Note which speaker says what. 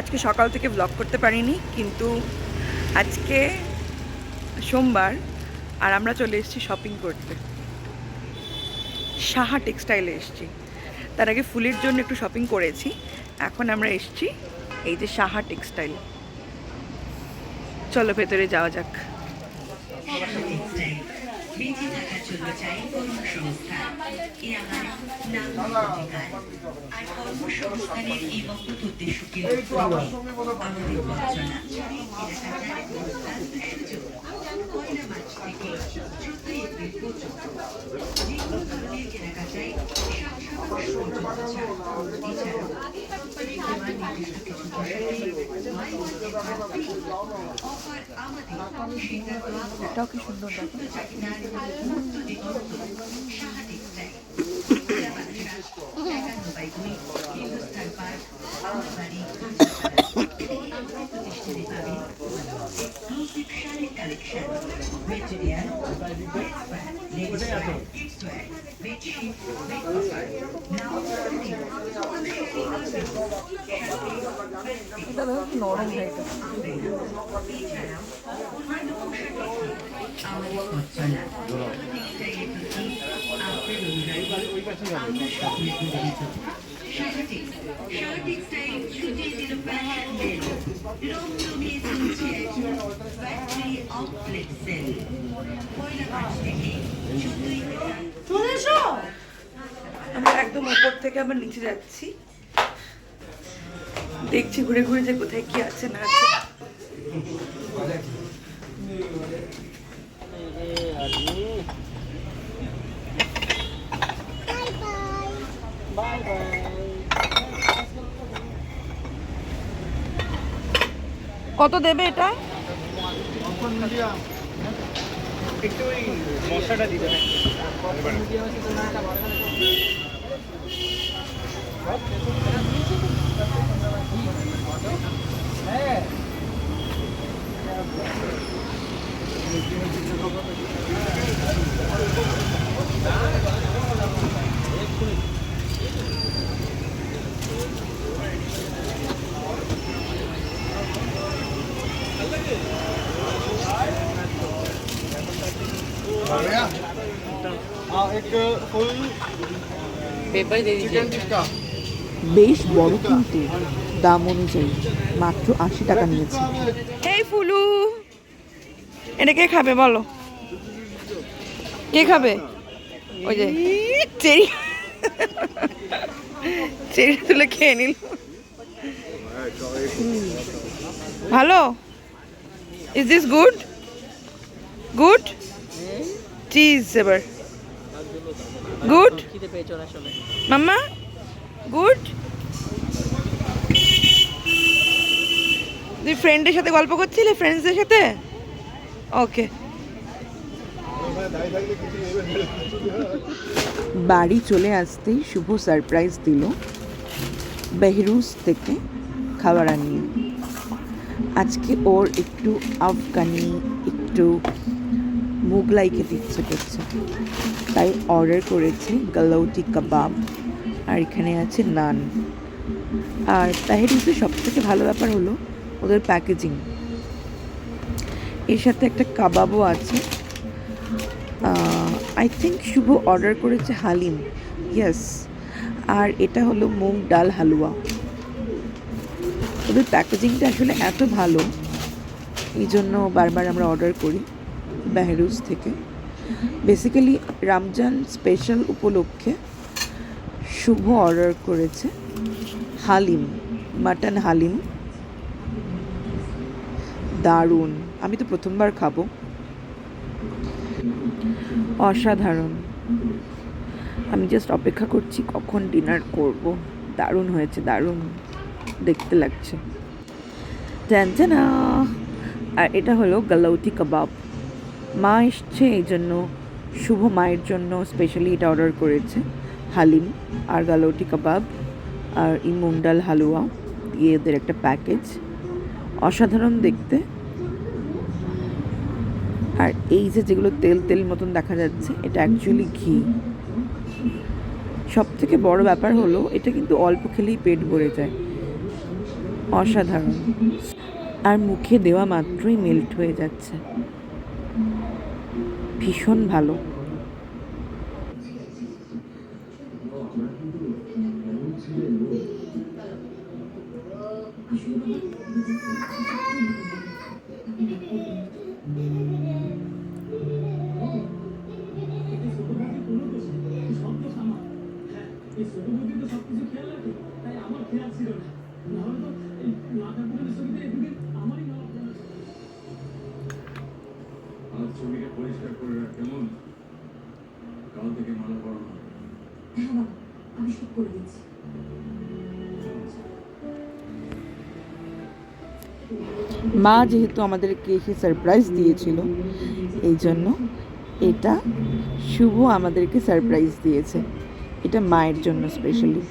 Speaker 1: আজকে সকাল থেকে ব্লগ করতে পারিনি, কিন্তু আজকে সোমবার আর আমরা চলে এসেছি শপিং করতে। সাহা টেক্সটাইলে এসেছি। তার আগে ফুলের জন্য একটু শপিং করেছি। এখন আমরা এসছি এই যে সাহা টেক্সটাইল চলো ভেতরে যাওয়া যাক।
Speaker 2: বেঁচে থাকার জন্য চাই কর্মসংস্থান এ আমার কর্মসংস্থানের এই মহৎ উদ্দেশ্যকে আমাদের বঞ্চনা কেনাকাটায় ষাট শতাংশ এছাড়াও
Speaker 1: এটাও কি সুন্দর দেখো
Speaker 2: আমরা
Speaker 1: একদম উপর থেকে আমরা নিচে যাচ্ছি। দেখছি ঘুরে ঘুরে যে কোথায় কি আছে না আছে। কত দেবে এটা?
Speaker 3: একটু ওই মশলাটা দিতে एक फुल चिकन टिक्का
Speaker 4: বেশ বড় কিন্তু দাম অনুযায়ী মাত্র আশি টাকা নিয়েছে
Speaker 1: এই ফুলু এটা কে খাবে বলো কে খাবে ওই যে চেরি চেরি তুলে খেয়ে নিল ভালো is this good good cheese এবার Good mamma? গুড তুই ফ্রেন্ডের সাথে গল্প করছিলে? ফ্রেন্ডসদের সাথে? ওকে
Speaker 4: বাড়ি চলে আসতেই শুভ সারপ্রাইজ দিল বেহরুজ থেকে খাবার আনিয়ে। আজকে ওর একটু আফগানি একটু মুগলাই খেতে ইচ্ছে করছে তাই অর্ডার করেছে গালৌটি কাবাব, আর এখানে আছে নান। আর তাহেরিজের সব থেকে ভালো ব্যাপার হলো ওদের প্যাকেজিং এর সাথে একটা কাবাবও আছে। আই থিঙ্ক শুভ অর্ডার করেছে হালিম। ইয়েস আর এটা হলো মুগ ডাল হালুয়া। ওদের প্যাকেজিংটা আসলে এত ভালো এই জন্য বারবার আমরা অর্ডার করি। বেহরুজ থেকে। বেসিক্যালি রামজান স্পেশাল উপলক্ষে শুভ অর্ডার করেছে হালিম মাটন হালিম। দারুণ। আমি তো প্রথমবার খাব। অসাধারণ। আমি জাস্ট অপেক্ষা করছি কখন ডিনার করব। দারুণ হয়েছে, দারুণ। দেখতে লাগছে। ট্যানটানা আর এটা হলো গালাউটি কাবাব। মা এসছে, এই জন্য শুভ মায়ের জন্য স্পেশালি এটা অর্ডার করেছে। হালিম, আর গালোটি কাবাব, আর এই মুন্ডাল হালুয়া দিয়ে এদের একটা প্যাকেজ অসাধারণ দেখতে। আর এই যে যেগুলো তেল তেল মতন দেখা যাচ্ছে, এটা অ্যাকচুয়ালি ঘি। সব থেকে বড় ব্যাপার হলো, এটা কিন্তু অল্প খেলেই পেট ভরে যায়। অসাধারণ। আর মুখে দেওয়া মাত্রই মেল্ট হয়ে যাচ্ছে। ভীষণ ভালো।
Speaker 5: আর ছবিটা পরিষ্কার করে রাখ কেমন কাল থেকে মালা পড়ানো হবে।
Speaker 4: মা যেহেতু আমাদেরকে এসে সারপ্রাইজ দিয়েছিল এই জন্য এটা শুভ আমাদেরকে সারপ্রাইজ দিয়েছে। এটা মায়ের জন্য স্পেশালি